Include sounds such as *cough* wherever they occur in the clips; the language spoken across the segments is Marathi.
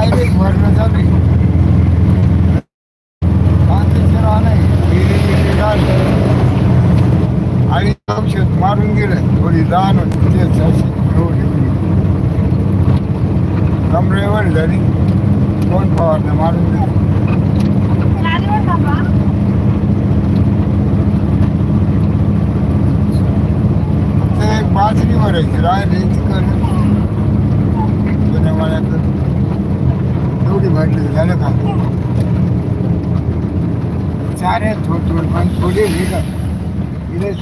डायरेक्ट भरणं चालू कांद्याचं रान आहे विहिरी रान आणि औषध मारून गेलं थोडी रान होती तेच अशी एवढी कमरेवर झाली दोन फवारण्या मारून गेली ते एक बाजरी भरायची राहिली तिकडे. जुन्या माळ्याकडे एवढी झालं का? चार थोड थोड पण थोडी हे का इथे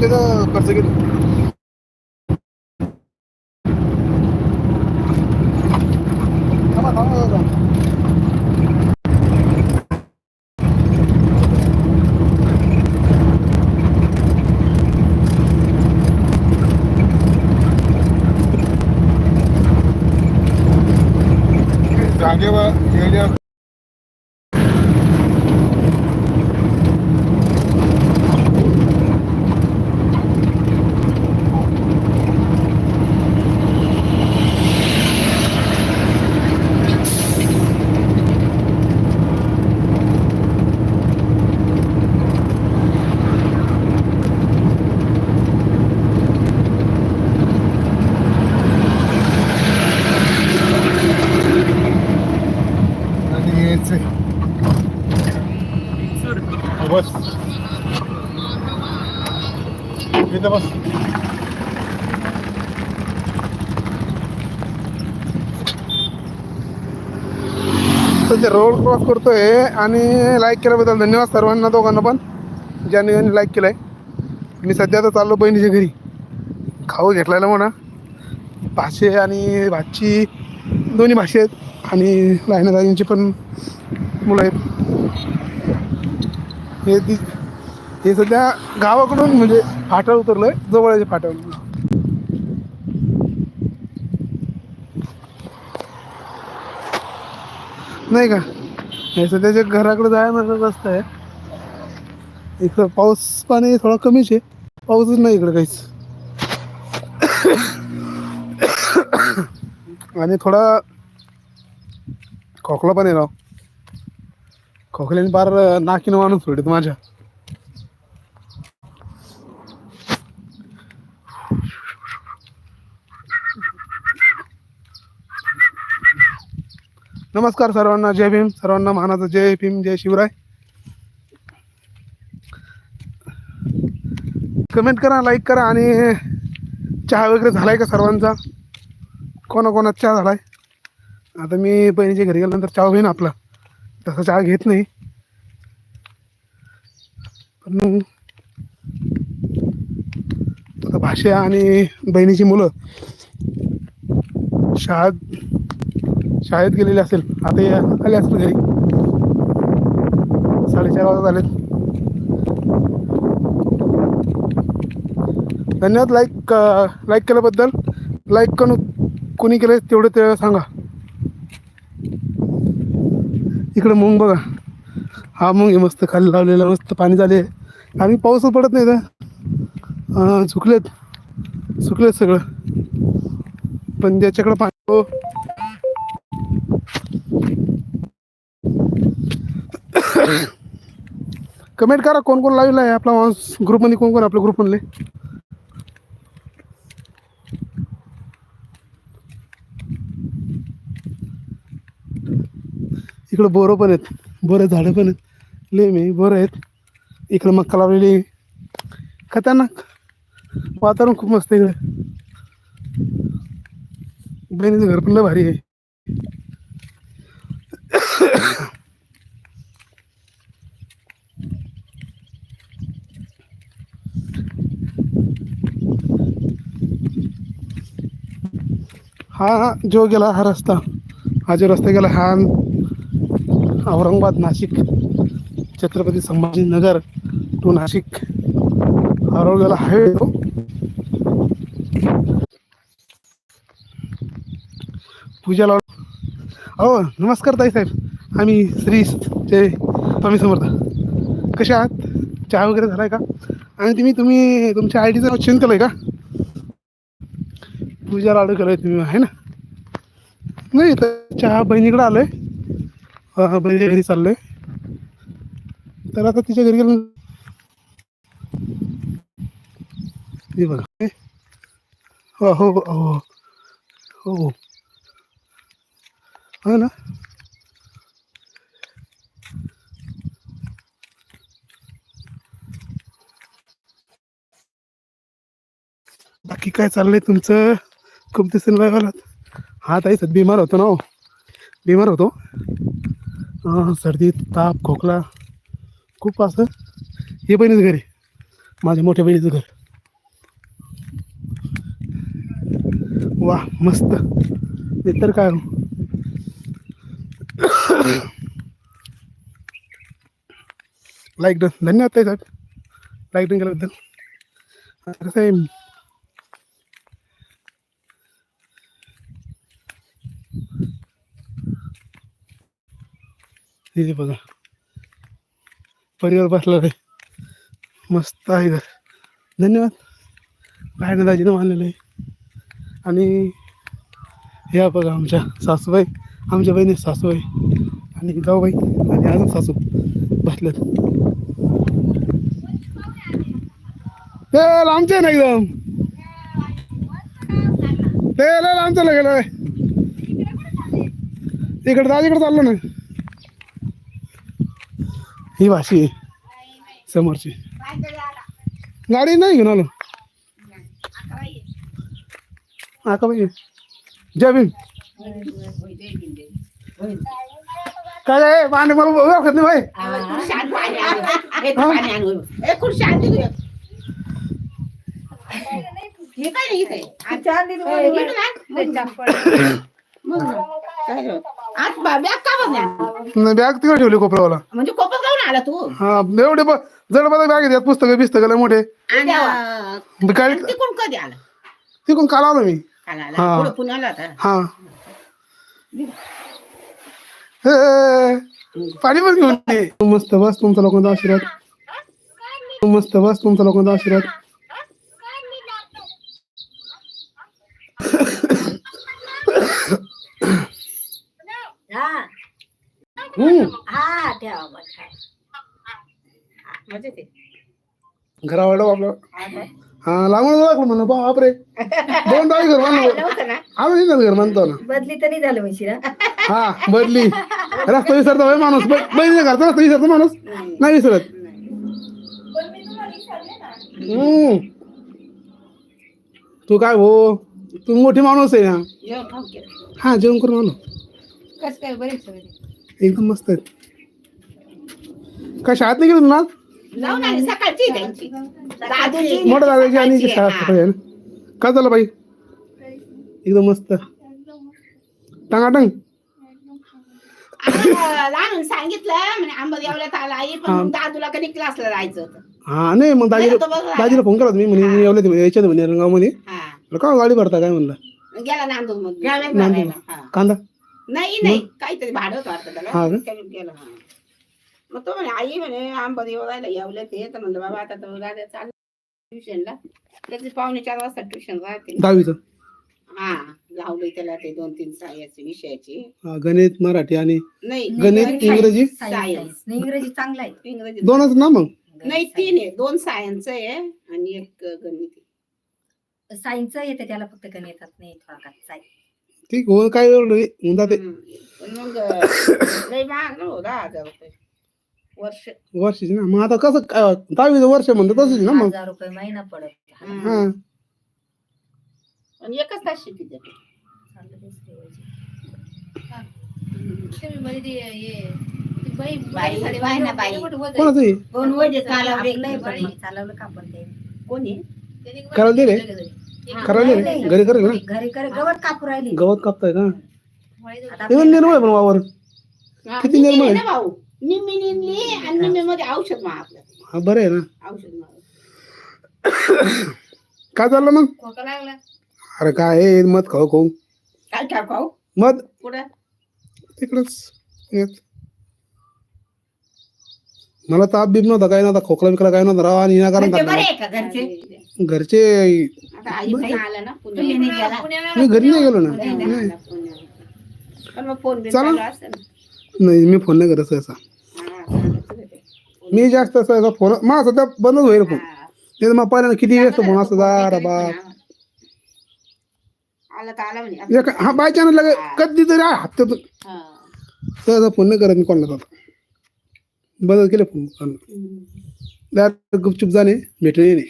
त्याचं खर्च केलं जागेवर आणि यायचंय बस इथं बस सध्या रोड क्रॉस करतोय आणि लाईक केल्याबद्दल धन्यवाद सर्वांना दोघांना पण ज्यांनी लाईक लाईक केलंय. मी सध्या आता चाललो बहिणीच्या घरी. खाऊ घेतलायला म्हणा. भाषे आणि भाची दोन्ही भाषे आहेत. आणि लाईनादाईंची पण मुलं आहेत. हे ती हे सध्या गावाकडून म्हणजे फाटा आहे जवळचे फाट्यावरून नाही का? नाही सध्याच्या घराकडे जायला रस्ता आहे इकडं पाऊस पाणी थोडा कमीच आहे. पाऊसच नाही इकडे काहीच. आणि थोडा खोकला पण आहे राव. खोकल्याने पार नाकीनं माणूस सोडित माझ्या. नमस्कार सर्वांना जय भीम. सर्वांना मानाचं जय भीम जय शिवराय. कमेंट करा लाईक करा आणि चहा वगैरे झालाय का सर्वांचा? कोणाकोणाचा चहा झालाय? आता मी बहिणीच्या घरी गेल्यानंतर चहा होईन आपला. तसा चहा घेत नाही. पण मग आता भाषा आणि बहिणीची मुलं शाळा शाळेत गेलेले असेल. आता या आले असेल घरी. साडेचार वाजता आले धन्यवाद. लाईक लाईक uh, केल्याबद्दल. लाईक करून कोणी केलं तेवढं ते सांगा. इकडे मुंग बघा. हा मुंग आहे मस्त खाली लावलेला मस्त पाणी झाले. आणि पाऊसच पडत नाही तर झुकलेत. सुकलेत सगळं. पण ज्याच्याकडं पाणी हो, कमेंट करा कोण कोण लावला आहे. आपला ग्रुपमध्ये कोण कोण आपल्या ग्रुपमधले इकडं बोरं पण आहेत. बोरं झाडं पण आहेत. लेमे बोरं आहेत. इकडं मक्का लावलेली खतरनाक. वातावरण खूप मस्त इकडे. बहिणीचं घर पण भारी आहे. हा जो गेला हा रस्ता. हा जो रस्ता गेला हा औरंगाबाद नाशिक छत्रपती संभाजीनगर टू नाशिक. हा गेला हायवे तो पूजा लाव हो नमस्कार ताई साहेब. आम्ही श्री ते स्वामी समर्थ. कसे आहात? चहा वगैरे झालाय का? आणि तुम्ही तुम्ही तुमच्या आय डीचं चेंज केलं आहे का? पूजा लाडू केलं तुम्ही आहे ना? नाही तर चहा बहिणीकडे आलोय. बहिणीच्या घरी चाललोय. तर आता तिच्या घरी गेलं. हे बघा. हो हो हो हो हो हो. हो ना? बाकी काय चाललंय तुमचं? खूप दिसून लागलात हा ताई सध्या बिमार होतो ना हो. बिमार होतो. सर्दी ताप खोकला खूप असं. हे बहिणीच घर आहे. माझ्या मोठ्या बहिणीचं घर. वा मस्त. ते तर काय? *coughs* लाईक डन धन्यवाद ताई साहेब. लाईक डन केल्याबद्दल. कसं आहे? हे बघा. परिवार बसला आहे मस्त आहे घर धन्यवाद. काय दाजीनं मानलेलं आहे. आणि ह्या बघा आमच्या सासूबाई. आमच्या बहिणी सासूबाई. आणि जाऊबाई आणि अजून सासू बसल्यात ते आमच्या ना एकदम. ते लय लांबचं गेलं इकडे दाजीकडे चाललो ना. ही भाषी आहे समोरची. गाडी नाही घेऊन आलो. आका बाई जय भीम. काय आहे पाणी मला ओळखत नाही. हे. हे काय नाही काय? आज बॅग का बघ ना? बॅग तिकडे ठेवली कोपऱ्यावाला. म्हणजे कोपत काऊन आला तू? हा एवढे ब- जड बघा बॅग आहेत पुस्तकं बिस्तकं लय मोठे. आणि अं, काय तिकडून कधी आला? तिकडून काल आलो मी. काल हा. आला पुढं पुण्याला होता? हा. हे, पाणी पण घेऊन ये. मस्त बस तुमचा लोकांचा आशीर्वाद. मस्त बस तुमचा लोकांचा आशीर्वाद हम्म हा ठेवा मग, ठेवा. म्हणजे ते घरावाडं आपलं. हा लागून लागलं म्हणलं बापरे. दोन डाळी घर बांधलं. नव्हतं ना? आलो नाही घर बांधतो ना. बदली तर नाही झालं म्हणशी ना हा बदली. रस्ता विसरतो होय माणूस. ब- बहिणीच्या घरचा रस्ता विसरतो माणूस. नाही विसरत. हम्म. तू काय हो? तू मोठी माणूस आहे ना? जेवण खाऊ केलं. हा जेवण करून आलो. कसं काय बरेच. एकदम मस्त आहेत काय शाळेत नाही गेलो ना? जाऊन आली सकाळची आहे त्यांची. दादूची मोठ्या दादाची आणि शाळा काय झालं बाई? एकदम मस्त. टांगाटंग. लहान सांगितलं म्हणे आंबा देवल्यात आला आई पण हा. मग दादूला कधी क्लासला जायचं होतं. हा नाही मग दाजीला नाही, तो बघ. दाजीला फोन केला होता मी म्हणे मी येवले म्हणे याच्यात म्हणे हा. का गाडी भरता काय म्हणलं? गेला नांदूर मग. नांदूर. कांदा? नाही नाही. काहीतरी भाडं होतं वाटतं त्याला. हा का? करून गेला हा. मग तो म्हणे आई म्हणे आंबा देवायला येवलं ते तर म्हणलं बाबा आता तो गाड्या चालू ट्युशनला. त्याची पावणे चार वाजता ट्युशन राहते. दहावीचं? हा लावली त्याला ते दोन तीन सायाची विषयाची. हा, गणित मराठी आणि नाही गणित सायन्स. इंग्रजी? सायन्स. सायन्स. नाही इंग्रजी चांगला आहे. इंग्रजी दोनच ना मग? नाही तीन आहे. दोन सायन्स आहे आणि एक गणित आहे. सायन्स येते त्याला फक्त गणितात नाही थोडा सायन्स. ठीक हो काय एवढं नाही, होऊन जाते. हम्म. पण मग लय महाग ना हो, दहा हजार रुपये. वर्ष. वर्षाची ना. मग आता कसं काय, दहावीचं वर्ष म्हणतो तसंच ना मग. हज़ार रुपये महिना पडत. हम्म. हा. आणि एकच तास शिकते ते. चांगलं दिसते वैशी. बाई, बाई ना बाई. कोणाचं आहे? कोण वजे चालवले नाही पण मग चालवलं का पण ते? कोणी करायला दे रे करायला दे रे घरी करेल ना? घरी घरी गवत कापू राहिली. गवत कापताय का? आता ते पण निर्मळ आहे पण वावर. हा, किती निम्मी निर्मळ आहे आहे? ना भाऊ? आणि औषध हा बरं आहे ना. औषध *coughs* काय चाललं मग? खोका लागला. अरे काय हे मध खाऊ खाऊ. काय काय खाऊ? मध? कुठं तिकडच. मला ताप बीप नव्हता काय नव्हता खोकला बिकला काय नव्हता. राव आणि विनाकारण घरचे बरे खाल्ला. आहे का घरचे? घरचे आता आई पण आला ना तुम्ही नाही गेला? पुण्याला मी घरी नाही गेलो ना. नाही. आला, पुण्याला. पण मग फोन बिन चला. चालू असतं ना. नाही मी फोन नाही करत सहसा. मी जास्त सहसा फोन माझा सध्या बंदच होईल फोन. नाही तर मग पहिल्यांदा किती व्यस्त फोन असतो रे बा आला तर आला म्हणे. एक- हा बाय चान्स लागे कधी तरी हप्त्यातून हा. सहसा फोन नाही करत मी कोणाला आता बंद केले फोन हम्म. डायरेक्ट गुपचूप जाणे भेटणे येणे.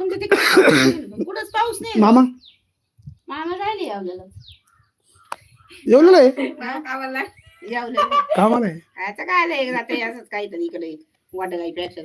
तुमच्या तिकडे कुठंच पाऊस नाही मामा? मामा जायला यावलेला येवलेलं आहे यावलेलं कामाला आहे? आता काय आलं एकदा ते असंच काहीतरी इकडे वाटगाईपेक्षा.